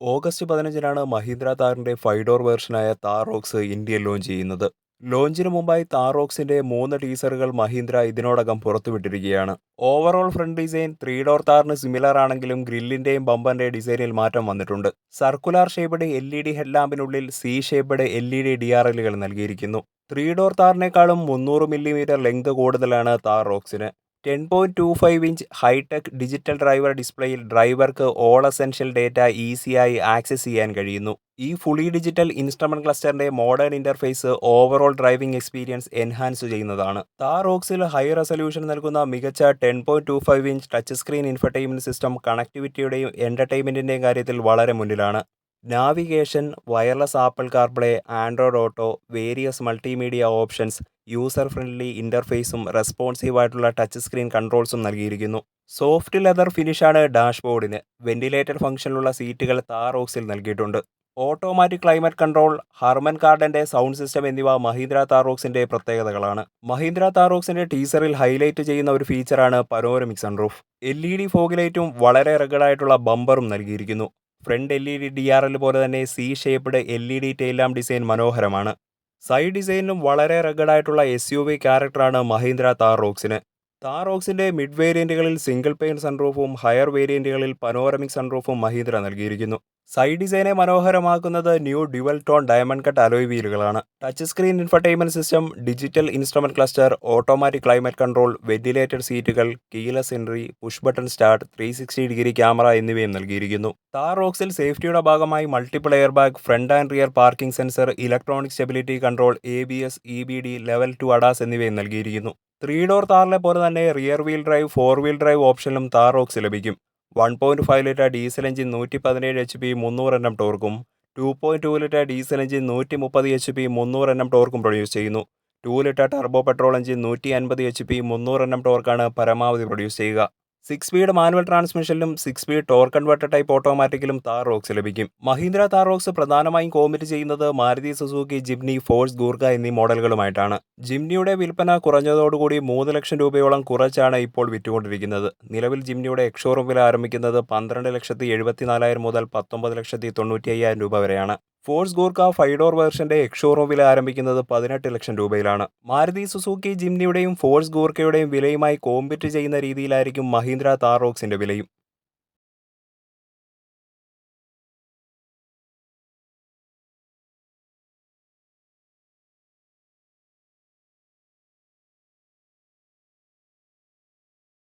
August പതിനഞ്ചിനാണ് മഹീന്ദ്ര താറിന്റെ five door വേർഷനായ താറോക്സ് ഇന്ത്യയിൽ ലോഞ്ച് ചെയ്യുന്നത്. ലോഞ്ചിന് മുമ്പായി താറോക്സിന്റെ മൂന്ന് ടീസറുകൾ മഹീന്ദ്ര ഇതിനോടകം പുറത്തുവിട്ടിരിക്കുകയാണ്. Overall front design three door താറിന് similar ആണെങ്കിലും ഗ്രില്ലിന്റെയും ബമ്പറിന്റെ ഡിസൈനിൽ മാറ്റം വന്നിട്ടുണ്ട്. Circular shaped L E D ഹെഡ്ലാമ്പിനുള്ളിൽ C shaped L E D D R എല്ലുകൾ നൽകിയിരിക്കുന്നു. ത്രീ ഡോർ താറിനേക്കാളും മുന്നൂറ് മില്ലിമീറ്റർ ലെങ്ത് കൂടുതലാണ് Thar റോക്സിന് ten point two five inch hitech digital driver ഡിസ്പ്ലേയിൽ ഡ്രൈവർക്ക് ഓൾ എസെൻഷ്യൽ ഡേറ്റ ഈസിയായി ആക്സസ് ചെയ്യാൻ കഴിയുന്നു. ഈ fully digital instrument ക്ലസ്റ്ററിന്റെ modern interface overall driving experience enhance ചെയ്യുന്നതാണ്. താർ റോക്സിൽ ഹൈ റെസൊല്യൂഷൻ നൽകുന്ന മികച്ച ten point two five inch touch screen infotainment system കണക്ടിവിറ്റിയുടെയും എന്റർടൈൻമെന്റിന്റെയും കാര്യത്തിൽ വളരെ മുന്നിലാണ്. Navigation wireless Apple CarPlay Android Auto various multimedia options user friendly ഇന്റർഫേസും responsive ആയിട്ടുള്ള touch screen കൺട്രോൾസും നൽകിയിരിക്കുന്നു. സോഫ്റ്റ് ലെതർ ഫിനിഷാണ് ഡാഷ്ബോർഡിന് വെന്റിലേറ്റഡ് ഫംഗ്ഷനിലുള്ള സീറ്റുകൾ താറോക്സിൽ നൽകിയിട്ടുണ്ട്. ഓട്ടോമാറ്റിക് ക്ലൈമറ്റ് കൺട്രോൾ ഹർമൻ കാർഡന്റെ സൗണ്ട് സിസ്റ്റം എന്നിവ മഹീന്ദ്ര താറോക്സിന്റെ പ്രത്യേകതകളാണ്. മഹീന്ദ്ര താറോക്സിന്റെ ടീസറിൽ ഹൈലൈറ്റ് ചെയ്യുന്ന ഒരു ഫീച്ചറാണ് panoramic sunroof. L E D ഫോഗിലൈറ്റും വളരെ റെഗഡായിട്ടുള്ള ബമ്പറും നൽകിയിരിക്കുന്നു. Front L E D D R L പോലെ തന്നെ C shaped L E D taillamp design മനോഹരമാണ്. സൈഡ് ഡിസൈനിലും വളരെ റഗഡായിട്ടുള്ള എസ് യു വി ക്യാരക്ടറാണ് മഹീന്ദ്ര താർ റോക്സിന്. താർ റോക്സിന്റെ മിഡ് വേരിയന്റുകളിൽ സിംഗിൾ പെയിൻ സൺറൂഫും ഹയർ വേരിയന്റുകളിൽ പനോറമിക് സൺറൂഫും മഹീന്ദ്ര നൽകിയിരിക്കുന്നു. സൈഡ് ഡിസൈനെ മനോഹരമാക്കുന്നത് new dual tone diamond cut alloy വീലുകളാണ് touch screen infotainment system digital instrument cluster automatic climate control ventilated സീറ്റുകൾ keyless entry push button start three sixty degree camera എന്നിവയും നൽകിയിരിക്കുന്നു. താർ റോക്സിൽ സേഫ്റ്റിയുടെ ഭാഗമായി multiple air bag front and rear parking sensor electronic stability control A B S E B D level two ADAS എന്നിവയും നൽകിയിരിക്കുന്നു. Three door താറിലെ പോലെ തന്നെ rear wheel drive four wheel drive ഓപ്ഷനിലും Thar rocks ലഭിക്കും. One point five litre diesel engine നൂറ്റി പതിനേഴ് H P മുന്നൂറ് എണ്ണം ടോർക്കും two point two litre diesel engine നൂറ്റി മുപ്പത് എച്ച് പി മുന്നൂറ് എണ്ണം ടോർക്കും പ്രൊഡ്യൂസ് ചെയ്യുന്നു. Two litre turbo petrol engine നൂറ്റി അൻപത് എച്ച് പി മുന്നൂറ് എണ്ണം ടോർക്കാണ് പരമാവധി പ്രൊഡ്യൂസ് ചെയ്യുക. Six speed manual ട്രാൻസ്മിഷനിലും six speed torque converter type ഓട്ടോമാറ്റിക്കിലും Thar rocks ലഭിക്കും. മഹീന്ദ്ര താർ റോക്സ് പ്രധാനമായും കോമിറ്റ് ചെയ്യുന്നത് Maruti Suzuki Jimny force Gurkha എന്നീ മോഡലുകളുമായിട്ടാണ്. ജിംനിയുടെ വിൽപ്പന കുറഞ്ഞതോടുകൂടി മൂന്ന് ലക്ഷം രൂപയോളം കുറച്ചാണ് ഇപ്പോൾ വിറ്റുകൊണ്ടിരിക്കുന്നത്. നിലവിൽ ജിംനിയുടെ എക്സ്ഷോറൂം വില ആരംഭിക്കുന്നത് പന്ത്രണ്ട് ലക്ഷത്തി എഴുപത്തിനാലായിരം മുതൽ പത്തൊമ്പത് ലക്ഷത്തി തൊണ്ണൂറ്റി അയ്യായിരം രൂപ വരെയാണ്. ഫോഴ്സ് ഗൂർക്ക ഡോർ വേർഷന്റെ എക്ഷോറോ വില ആരംഭിക്കുന്നത് പതിനെട്ട് ലക്ഷം രൂപയിലാണ്. മാരുതി സുസൂക്കി ജിംനിയുടെയും ഫോഴ്സ് ഗൂർക്കയുടെയും വിലയുമായി കോമ്പറ്റ് ചെയ്യുന്ന രീതിയിലായിരിക്കും മഹീന്ദ്ര താറോക്സിന്റെ വിലയും.